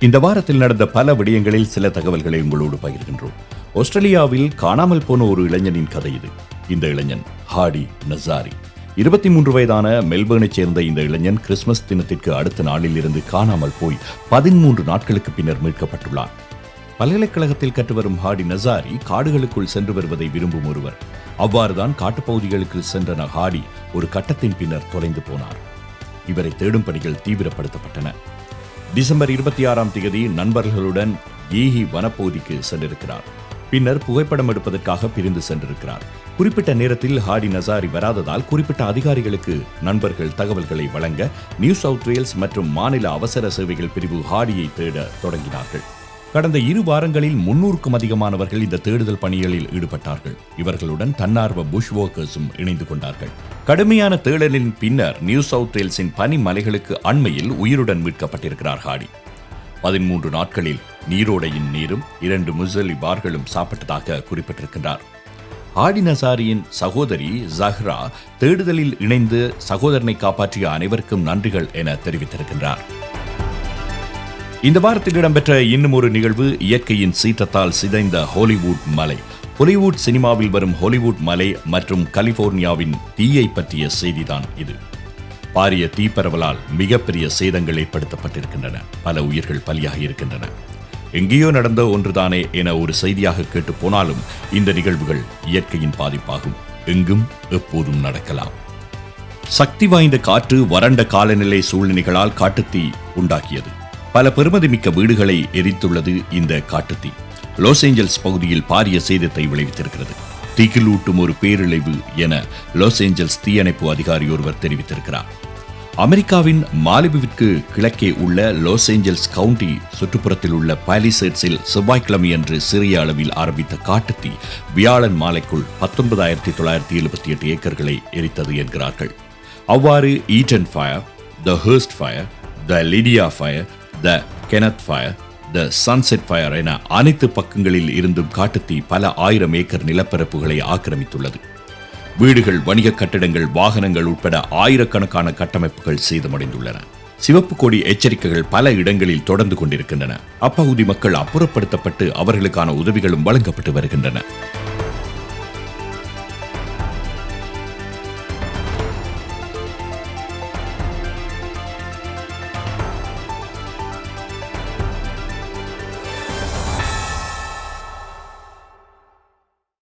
இந்த வாரத்தில் நடந்த பல விடயங்களில் சில தகவல்களை உங்களோடு பகிர்கின்றோம். ஆஸ்திரேலியாவில் காணாமல் போன ஒரு இளைஞனின் கதை இது. இந்த இளைஞன் ஹாடி நசாரி. இருபத்தி மூன்று வயதான மெல்பர்னைச் சேர்ந்த இந்த இளைஞன் கிறிஸ்துமஸ் தினத்திற்கு அடுத்த நாளில் இருந்து காணாமல் போய் பதிமூன்று நாட்களுக்கு பின்னர் மீட்கப்பட்டுள்ளான். பல்கலைக்கழகத்தில் கற்றுவரும் ஹாடி நசாரி காடுகளுக்குள் சென்று வருவதை விரும்பும் ஒருவர். அவ்வாறுதான் காட்டுப்பகுதிகளுக்கு சென்றன ஹாடி. ஒரு கட்டத்தின் பின்னர் தொலைந்து போனார். இவரை தேடும் பணிகள் தீவிரப்படுத்தப்பட்டன. டிசம்பர் இருபத்தி ஆறாம் தேதி நண்பர்களுடன் ஈஹி வனப்பகுதிக்கு சென்றிருக்கிறார். பின்னர் புகைப்படம் எடுப்பதற்காக பிரிந்து சென்றிருக்கிறார். குறிப்பிட்ட நேரத்தில் ஹாடி நசாரி வராததால் குறிப்பிட்ட அதிகாரிகளுக்கு நண்பர்கள் தகவல்களை வழங்க நியூ சவுத் வேல்ஸ் மற்றும் மாநில அவசர சேவைகள் பிரிவு ஹாடியை தேட தொடங்கினார்கள். கடந்த இரு வாரங்களில் முன்னூறுக்கும் அதிகமானவர்கள் இந்த தேடுதல் பணிகளில் ஈடுபட்டார்கள். இவர்களுடன் தன்னார்வ புஷ் ஒர்க்கர்ஸும் இணைந்து கொண்டார்கள். கடுமையான தேடலின் பின்னர் நியூ சவுத் வேல்ஸின் பனிமலைகளுக்கு அண்மையில் உயிருடன் மீட்கப்பட்டிருக்கிறார் ஹாடி. பதிமூன்று நாட்களில் நீரோடையின் நீரும் இரண்டு முசலி பார்களும் சாப்பிட்டதாக குறிப்பிட்டிருக்கிறார் ஆடி நசாரியின் சகோதரி ஜஹ்ரா தேடுதலில் இணைந்து சகோதரனை காப்பாற்றிய அனைவருக்கும் நன்றிகள் என தெரிவித்திருக்கின்றார். இந்த வாரத்தில் இடம்பெற்ற இன்னும் ஒரு நிகழ்வு இயற்கையின் சீற்றத்தால் சிதைந்த ஹாலிவுட் மலை. ஹாலிவுட் சினிமாவில் வரும் ஹாலிவுட் மலை மற்றும் கலிபோர்னியாவின் தீயை பற்றிய செய்திதான் இது. பாரிய தீப்பரவலால் மிகப்பெரிய சேதங்கள் ஏற்படுத்தப்பட்டிருக்கின்றன. பல உயிர்கள் பலியாக இருக்கின்றன. எங்கேயோ நடந்த ஒன்றுதானே என ஒரு செய்தியாக கேட்டு போனாலும் இந்த நிகழ்வுகள் இயற்கையின் பாதிப்பாகும். எங்கும் எப்போதும் நடக்கலாம். சக்தி வாய்ந்த காற்று வறண்ட காலநிலை சூழ்நிலைகளால் காட்டுத்தீ உண்டாக்கியது. பல பெருமதிமிக்க வீடுகளை எரித்துள்ளது இந்த காட்டுத்தீ. லாஸ் ஏஞ்சல்ஸ் பகுதியில் பாரிய சேதத்தை விளைவித்திருக்கிறது. தீக்கிலூட்டும் ஒரு பேரிழிவு என லாஸ் ஏஞ்சல்ஸ் தீயணைப்பு அதிகாரி ஒருவர் தெரிவித்திருக்கிறார். அமெரிக்காவின் மாலிபுவிற்கு கிழக்கே உள்ள லாஸ் ஏஞ்சல்ஸ் கவுண்டி சுற்றுப்புறத்தில் உள்ள பாலிசேட்ஸில் செவ்வாய்க்கிழமை செவ்வாய்க்கிழமையன்று சிறிய அளவில் ஆரம்பித்த காட்டுத்தீ வியாழன் மாலைக்குள் பத்தொன்பதாயிரத்தி தொள்ளாயிரத்தி எழுபத்தி எட்டு ஏக்கர்களை எரித்தது என்கிறார்கள். அவ்வாறு Eaton fire the Hurst fire the Lidia fire the Kenneth fire the Sunset fire என அனைத்து பக்கங்களில் இருந்தும் காட்டுத்தீ பல ஆயிரம் ஏக்கர் நிலப்பரப்புகளை ஆக்கிரமித்துள்ளது. வீடுகள் வணிக கட்டிடங்கள் வாகனங்கள் உட்பட ஆயிரக்கணக்கான கட்டமைப்புகள் சேதமடைந்துள்ளன. சிவப்பு கொடி எச்சரிக்கைகள் பல இடங்களில் தொடர்ந்து கொண்டிருக்கின்றன. அப்பகுதி மக்கள் அப்புறப்படுத்தப்பட்டு அவர்களுக்கான உதவிகளும் வழங்கப்பட்டு வருகின்றன.